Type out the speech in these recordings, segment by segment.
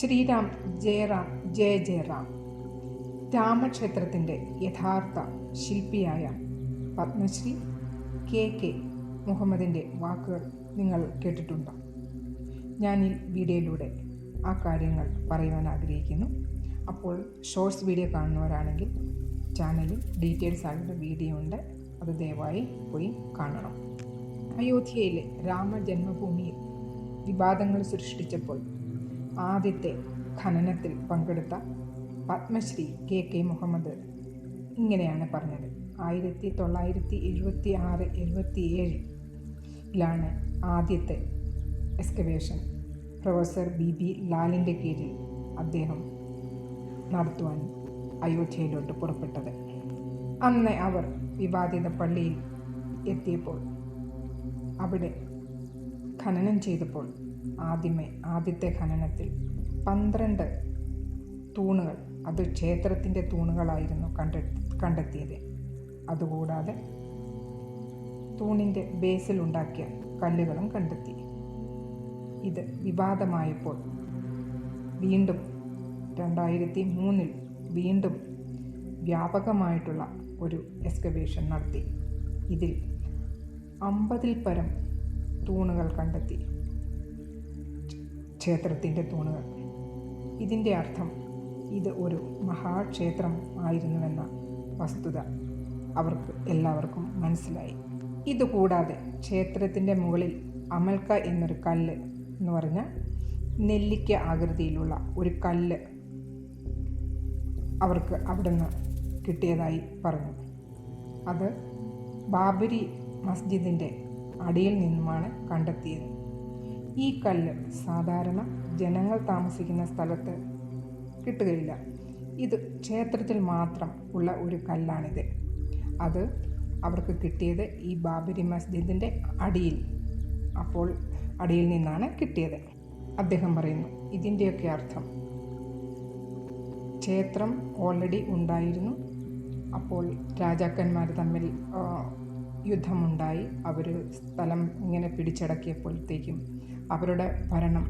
ശ്രീരാം ജയറാം ജയ ജയറാം. രാമക്ഷേത്രത്തിന്റെ യഥാർത്ഥ ശില്പിയായ Padmashri K K മുഹമ്മദിന്റെ വാക്കുകൾ നിങ്ങൾ കേട്ടിട്ടുണ്ടോ? ഞാൻ ഈ വീഡിയോയിലൂടെ ആ കാര്യങ്ങൾ പറയുവാൻ ആഗ്രഹിക്കുന്നു. അപ്പോൾ ഷോർട്സ് വീഡിയോ കാണുന്നവരാണെങ്കിൽ ചാനലിൽ ഡീറ്റെയിൽസ് ആയിട്ടുള്ള വീഡിയോ ഉണ്ട്. അത് ദയവായി പോയി കാണണം. അയോധ്യയിലെ രാമജന്മഭൂമിയിൽ വിവാദങ്ങൾ സൃഷ്ടിച്ചപ്പോൾ ആദ്യത്തെ ഖനനത്തിൽ പങ്കെടുത്ത പത്മശ്രീ കെ കെ മുഹമ്മദ് ഇങ്ങനെയാണ് പറഞ്ഞത്. ആയിരത്തി തൊള്ളായിരത്തി എഴുപത്തി ആറ് എഴുപത്തി ഏഴിലാണ് ആദ്യത്തെ എക്സ്കവേഷൻ. പ്രൊഫസർ ബി ബി ലാലിന്റെ കീഴിൽ അദ്ദേഹം നടത്തുവാൻ അയോധ്യയിലോട്ട് പുറപ്പെട്ടത്. അന്ന് അവർ വിവാദിത പള്ളിയിൽ എത്തിയപ്പോൾ അവിടെ ഖനനം ചെയ്തപ്പോൾ ആദ്യമേ ആദ്യത്തെ ഖനനത്തിൽ പന്ത്രണ്ട് തൂണുകൾ അത് ക്ഷേത്രത്തിന്റെ തൂണുകളായിരുന്നു കണ്ടെത്തി കണ്ടെത്തിയത്. അതുകൂടാതെ തൂണിന്റെ ബേസിൽ ഉണ്ടാക്കിയ കല്ലുകളും കണ്ടെത്തി. ഇത് വിവാദമായപ്പോൾ വീണ്ടും രണ്ടായിരത്തി മൂന്നിൽ വീണ്ടും വ്യാപകമായിട്ടുള്ള ഒരു എക്സ്കവേഷൻ നടത്തി. ഇതിൽ അമ്പതിൽ പരം തൂണുകൾ കണ്ടെത്തി. ക്ഷേത്രത്തിന്റെ തൂണുകൾ. ഇതിന്റെ അർത്ഥം ഇത് ഒരു മഹാക്ഷേത്രം ആയിരുന്നുവെന്ന വസ്തുത അവർക്ക് എല്ലാവർക്കും മനസ്സിലായി. ഇതുകൂടാതെ ക്ഷേത്രത്തിന്റെ മുകളിൽ അമൽക്ക എന്നൊരു കല്ല് എന്ന് പറഞ്ഞ നെല്ലിക്ക ആകൃതിയിലുള്ള ഒരു കല്ല് അവർക്ക് അവിടുന്ന് കിട്ടിയതായി പറഞ്ഞു. അത് ബാബരി മസ്ജിദിന്റെ അടിയിൽ നിന്നുമാണ് കണ്ടെത്തിയത്. ഈ കല്ല് സാധാരണ ജനങ്ങൾ താമസിക്കുന്ന സ്ഥലത്ത് കിട്ടുകയില്ല. ഇത് ക്ഷേത്രത്തിൽ മാത്രം ഉള്ള ഒരു കല്ലാണിത്. അത് അവർക്ക് കിട്ടിയത് ഈ ബാബരി മസ്ജിദിന്റെ അടിയിൽ. അപ്പോൾ അടിയിൽ നിന്നാണ് കിട്ടിയത്. അദ്ദേഹം പറയുന്നു ഇതിന്റെയൊക്കെ അർത്ഥം ക്ഷേത്രം ഓൾറെഡി ഉണ്ടായിരുന്നു. അപ്പോൾ രാജാക്കന്മാർ തമ്മിൽ യുദ്ധമുണ്ടായി. അവർ സ്ഥലം ഇങ്ങനെ പിടിച്ചടക്കിയപ്പോഴത്തേക്കും അവരുടെ ഭരണം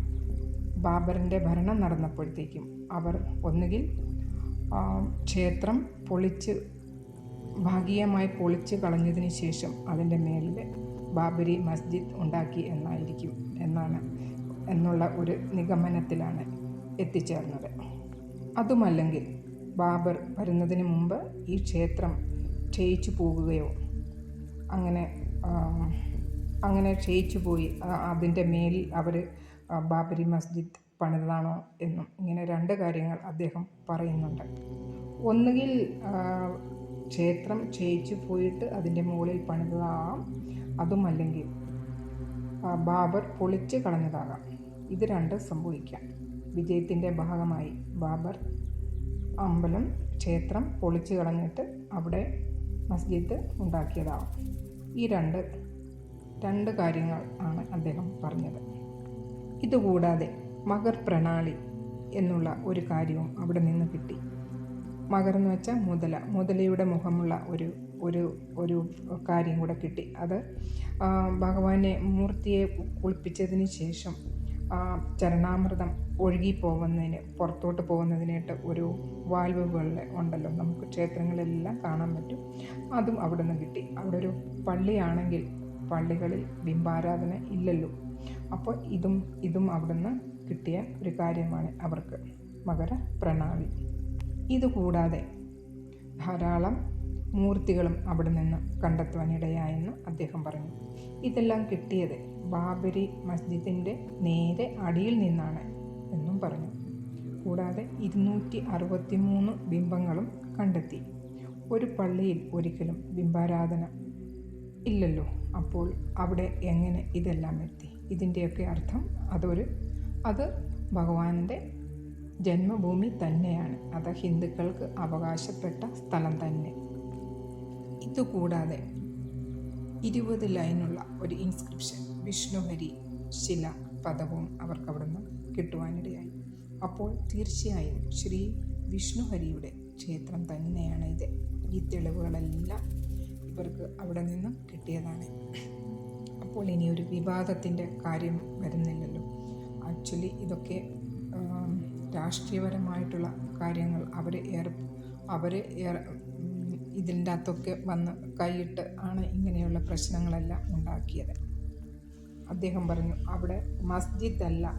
ബാബറിന്റെ ഭരണം നടന്നപ്പോഴത്തേക്കും അവർ ഒന്നുകിൽ ക്ഷേത്രം പൊളിച്ച് ഭാഗികമായി പൊളിച്ച് കളഞ്ഞതിന് ശേഷം അതിന്റെ മേലിൽ ബാബരി മസ്ജിദ് ഉണ്ടാക്കി എന്നായിരിക്കും എന്നാണ് എന്നുള്ള ഒരു നിഗമനത്തിലാണ് എത്തിച്ചേർന്നത്. അതുമല്ലെങ്കിൽ ബാബർ വരുന്നതിന് മുമ്പ് ഈ ക്ഷേത്രം ക്ഷയിച്ചു പോകുകയോ അങ്ങനെ അങ്ങനെ ക്ഷയിച്ചു പോയി. അതിന്റെ മേലിൽ അവർ ബാബരി മസ്ജിദ് പണിതാണോ എന്നും ഇങ്ങനെ രണ്ട് കാര്യങ്ങൾ അദ്ദേഹം പറയുന്നുണ്ട്. ഒന്നുകിൽ ക്ഷേത്രം ക്ഷയിച്ചു പോയിട്ട് അതിന്റെ മുകളിൽ പണിതതാകാം. അതുമല്ലെങ്കിൽ ബാബർ പൊളിച്ച് കളഞ്ഞതാകാം. ഇത് രണ്ട് സംഭവിക്കാം. വിജയത്തിന്റെ ഭാഗമായി ബാബർ അമ്പലം ക്ഷേത്രം പൊളിച്ചു കളഞ്ഞിട്ട് അവിടെ മസ്ജിദ് ഉണ്ടാക്കിയതാവും. ഈ രണ്ട് രണ്ട് കാര്യങ്ങൾ ആണ് അദ്ദേഹം പറഞ്ഞത്. ഇതുകൂടാതെ മകർ പ്രണാളി എന്നുള്ള ഒരു കാര്യവും അവിടെ നിന്ന് കിട്ടി. മകർ എന്ന് വെച്ചാൽ മുതല. മുതലയുടെ മുഖമുള്ള ഒരു ഒരു ഒരു കാര്യം കൂടെ കിട്ടി. അത് ഭഗവാനെ മൂർത്തിയെ കുളിപ്പിച്ചതിന് ശേഷം ചരണാമൃതം ഒഴുകി പോകുന്നതിന് പുറത്തോട്ട് പോകുന്നതിനായിട്ട് ഒരു വാൽവുകളിൽ ഉണ്ടല്ലോ. നമുക്ക് ക്ഷേത്രങ്ങളിലെല്ലാം കാണാൻ പറ്റും. അതും അവിടെ നിന്ന് കിട്ടി. അവിടെ ഒരു പള്ളിയാണെങ്കിൽ പള്ളികളിൽ ബിംബാരാധന ഇല്ലല്ലോ. അപ്പോൾ ഇതും ഇതും അവിടുന്ന് കിട്ടിയ ഒരു കാര്യമാണ് അവർക്ക് മകര പ്രണാളി ഇതുകൂടാതെ ധാരാളം മൂർത്തികളും അവിടെ നിന്ന് കണ്ടെത്തുവാനിടയായെന്ന് അദ്ദേഹം പറഞ്ഞു. ഇതെല്ലാം കിട്ടിയത് ബാബരി മസ്ജിദിന്റെ നേരെ അടിയിൽ നിന്നാണ് എന്നും പറഞ്ഞു. കൂടാതെ ഇരുന്നൂറ്റി അറുപത്തി മൂന്ന് ബിംബങ്ങളും കണ്ടെത്തി. ഒരു പള്ളിയിൽ ഒരിക്കലും ബിംബാരാധന ഇല്ലല്ലോ. അപ്പോൾ അവിടെ എങ്ങനെ ഇതെല്ലാം എത്തി? ഇതിന്റെയൊക്കെ അർത്ഥം അതൊരു അത് ഭഗവാന്റെ ജന്മഭൂമി തന്നെയാണ്. അത് ഹിന്ദുക്കൾക്ക് അവകാശപ്പെട്ട സ്ഥലം തന്നെ. ഇതുകൂടാതെ ഇരുപത് ലൈനുള്ള ഒരു ഇൻസ്ക്രിപ്ഷൻ വിഷ്ണുഹരി ശില പദവും അവർക്ക് അവിടുന്ന് കിട്ടുവാനിടയായി. അപ്പോൾ തീർച്ചയായും ശ്രീ വിഷ്ണുഹരിയുടെ ക്ഷേത്രം തന്നെയാണ് ഇത്. ഈ തെളിവുകളെല്ലാം ഇവർക്ക് അവിടെ നിന്നും കിട്ടിയതാണ്. അപ്പോൾ ഇനി ഒരു വിവാദത്തിന്റെ കാര്യം വരുന്നില്ലല്ലോ. ആക്ച്വലി ഇതൊക്കെ രാഷ്ട്രീയപരമായിട്ടുള്ള കാര്യങ്ങൾ അവർ ഏർ അവർ ഇതിന്റെ അകത്തൊക്കെ വന്ന് കൈയിട്ട് ആണ് ഇങ്ങനെയുള്ള പ്രശ്നങ്ങളെല്ലാം ഉണ്ടാക്കിയത്. അദ്ദേഹം പറഞ്ഞു അവിടെ മസ്ജിദ് അല്ല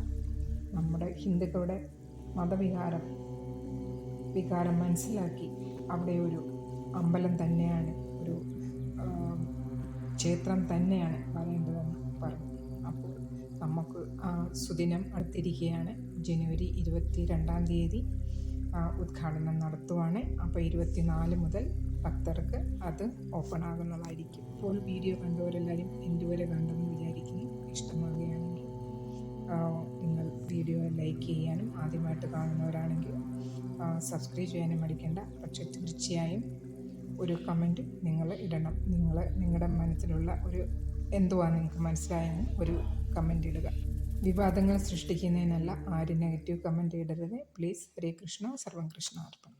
നമ്മുടെ ഹിന്ദുക്കളുടെ മതവികാരം. വികാരം മനസ്സിലാക്കി അവിടെ ഒരു അമ്പലം തന്നെയാണ് ഒരു ക്ഷേത്രം തന്നെയാണ് പറയേണ്ടതെന്ന് പറഞ്ഞു. അപ്പോൾ നമുക്ക് ആ സുദിനം അടുത്തിരിക്കുകയാണ്. ജനുവരി ഇരുപത്തി രണ്ടാം തീയതി ഉദ്ഘാടനം നടത്തുവാണ്. അപ്പോൾ ഇരുപത്തിനാല് മുതൽ ഭക്തർക്ക് അത് ഓപ്പൺ ആകുന്നതായിരിക്കും. ഇപ്പോൾ വീഡിയോ കണ്ടവരെല്ലാവരും എന്റെ വരെ കണ്ടെന്ന് വിചാരിക്കുന്നു. ഇഷ്ടമാകുകയാണെങ്കിൽ നിങ്ങൾ വീഡിയോ ലൈക്ക് ചെയ്യാനും ആദ്യമായിട്ട് കാണുന്നവരാണെങ്കിൽ സബ്സ്ക്രൈബ് ചെയ്യാനും മടിക്കേണ്ട. പക്ഷേ തീർച്ചയായും ഒരു കമന്റ് നിങ്ങൾ ഇടണം. നിങ്ങൾ നിങ്ങളുടെ മനസ്സിലുള്ള ഒരു എന്തുവാ നിങ്ങൾക്ക് മനസ്സിലായെന്ന് ഒരു കമന്റ് ഇടുക. വിവാദങ്ങൾ സൃഷ്ടിക്കുന്നതിനല്ല ആരും നെഗറ്റീവ് കമന്റ് ഇടരുത്. പ്ലീസ് ഹരേ കൃഷ്ണ സർവം കൃഷ്ണ അർപ്പണം